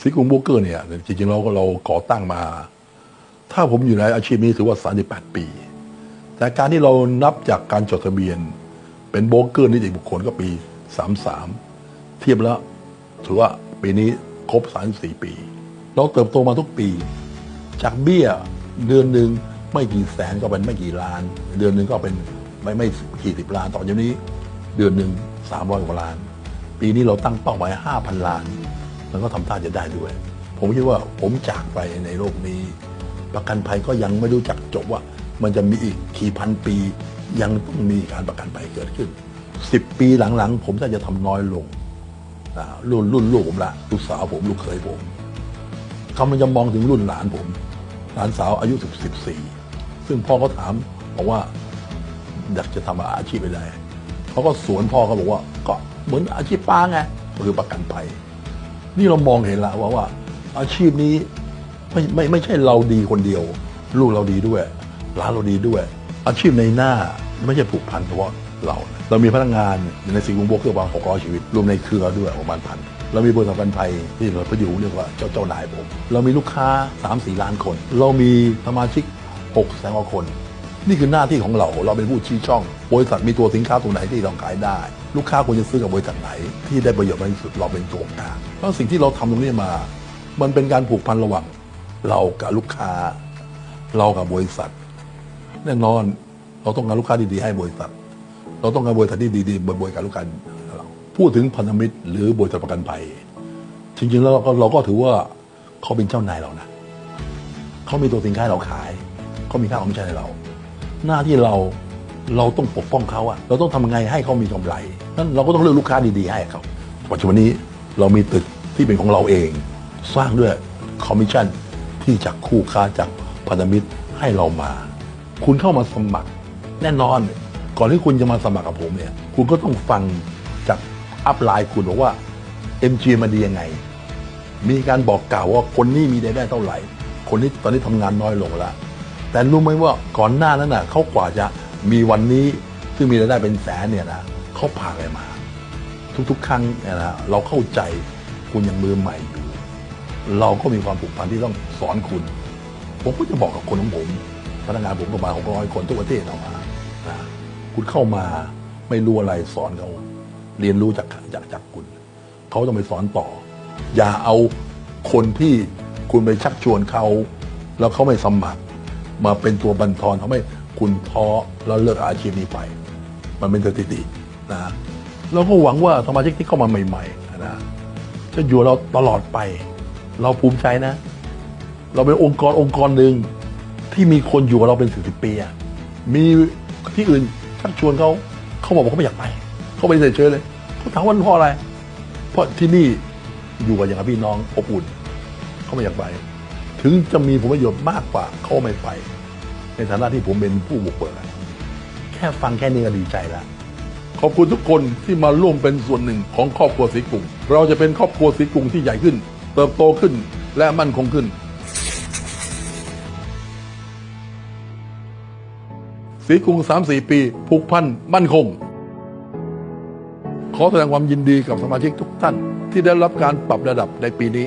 สีกุงโบรกเกอร์เนี่ยจริงๆเราก็เราก่อตั้งมา ถ้าผมอยู่ในอาชีพนี้ถือว่า 38 ปี แต่การที่เรานับจากการจดทะเบียน เป็นโบกเกอร์นิติบุคคลก็ปี 33 เทียบแล้วถือว่าปีนี้ครบ 34 ปี เราเติบโตมาทุกปี จากเบี้ยเดือนหนึ่งไม่กี่แสนก็เป็นไม่กี่ล้าน เดือนหนึ่งก็เป็นไม่ไม่กี่สิบล้านต่อจากนี้ เดือนหนึ่งสามร้อยกว่าล้าน ปีนี้เราตั้งเป้าไว้ห้าพันล้าน มันก็ทำท่าจะได้ด้วย ผมคิดว่าผมจากไปในโลกนี้ ประกันภัยก็ยังไม่รู้จักจบว่า มันจะมีอีกกี่พันปี ยังต้องมีการประกันภัยเกิดขึ้นสิบปีหลังๆ ผมน่าจะทำน้อยลงรุ่นรุ่นลูกผมละลูกสาวผมลูกเขยผมเขามันจะมองถึงรุ่นหลานผม หลานสาวอายุสิบสิบสี่ซึ่งพ่อเขาถามบอกว่าอยากจะทำอาชีพอะไรเขาก็สวนพ่อเขาบอกว่า ก็เหมือนอาชีพป้าไงก็คือประกันภัย นี่เรามองเห็นแล้วว่าว่า อาชีพนี้ไม่ไม่ไม่ใช่เราดีคนเดียว ลูกเราดีด้วยหลานเราดีด้วย อาชีพในหน้าไม่ใช่ผูกพันเฉพาะเรา เรามีพนักงานในสิงห์บุกเกือบประมาณหกร้อยชีวิต รวมในเครือด้วยประมาณพันเรามีบริษัทกันภัยที่เราประอยู่เรียกว่าเจ้าเจ้านายผม เรามีลูกค้า 3 4 ล้านคน เรามีสมาชิก6แสนกว่าคน นี่คือหน้าที่ของเราเราเป็นผู้ชี้ช่อง บริษัทมีตัวสินค้าตัวไหนที่เราขายได้ ลูกค้าควรจะซื้อกับบริษัทไหน ที่ได้ประโยชน์มากที่สุดเราเป็นตัวกลางเพราะสิ่งที่เราทำตรงนี้มา มันเป็นการผูกพันระหว่างเรากับลูกค้า เรากับบริษัท แน่นอนเราต้องการลูกค้าดีๆให้บริษัท เราต้องการบริษัทที่ดีๆบริการลูกค้าเราพูดถึงพันธมิตร หรือบริษัทประกันภัยจริงๆแล้วเราก็ถือว่าเขาเป็นเจ้านายเรานะเขามีตัวสินค้าเราขายเขามีค่าคอมมิชชั่นให้เรา หน้าที่เราเราต้องปกป้องเขาอะเราต้องทำไงให้เขามีกำไรนั้นเราก็ต้องเลือกลูกค้าดีๆให้เขาปัจจุบันนี้เรามีตึกที่เป็นของเราเอง สร้างด้วยคอมมิชชั่นที่จากคู่ค้าจากพันธมิตรให้เรามา คุณเข้ามาสมัครแน่นอน ก่อนที่คุณจะมาสมัครกับผมเนี่ย คุณก็ต้องฟังจากอัพไลน์คุณบอกว่า MG มาดียังไง มีการบอกกล่าวว่าคนนี้มีรายได้เท่าไหร่ คนนี้ตอนนี้ทำงานน้อยลงแล้ว แต่รู้ไหมว่าก่อนหน้านั้นน่ะเขากว่าจะมีวันนี้ซึ่งมีรายได้เป็นแสนเนี่ยนะเขาผ่านอะไรมา ทุกๆ ครั้งเนี่ยนะเราเข้าใจคุณยังมือใหม่อยู่ เราก็มีความผูกพันที่ต้องสอนคุณ ผมก็จะบอกกับคนของผม พนักงานผมประมาณหกร้อยคนทุกประเทศเอามานะคุณเข้ามาไม่รู้อะไรสอนเขาเรียนรู้จากจากจากคุณเขาต้องไปสอนต่อ อย่าเอาคนที่คุณไปชักชวนเขา แล้วเขาไม่สมัคร มาเป็นตัวบันทอนทำให้คุณท้อแล้วเลิกอาชีพนี้ไป มันเป็นสถิตินะเราก็หวังว่าสมาชิกที่เข้ามาใหม่ๆนะจะอยู่เราตลอดไป เราภูมิใจนะ เราเป็นองค์กรองค์กรหนึ่งที่มีคนอยู่กับเราเป็นสิบสิบปีอะมีที่อื่นชักชวนเขาเขาบอกว่าเขาไม่อยากไป เขาไปเฉยๆเลยเขาถามว่าเพราะอะไร เพราะที่นี่อยู่กันอย่างพี่น้องอบอุ่น เขาไม่อยากไป ถึงจะมีผลประโยชน์มากกว่าเขาไม่ไป ในฐานะที่ผมเป็นผู้บุกเบิกอะแค่ฟังแค่นี้ก็ดีใจแล้วขอบคุณทุกคนที่มาร่วมเป็นส่วนหนึ่งของครอบครัวสีกรุงเราจะเป็นครอบครัวสีกรุงที่ใหญ่ขึ้น เติบโตขึ้นและมั่นคงขึ้นสีกรุง3-4 ปีผูกพันมั่นคง ขอแสดงความยินดีกับสมาชิกทุกท่านที่ได้รับการปรับระดับในปีนี้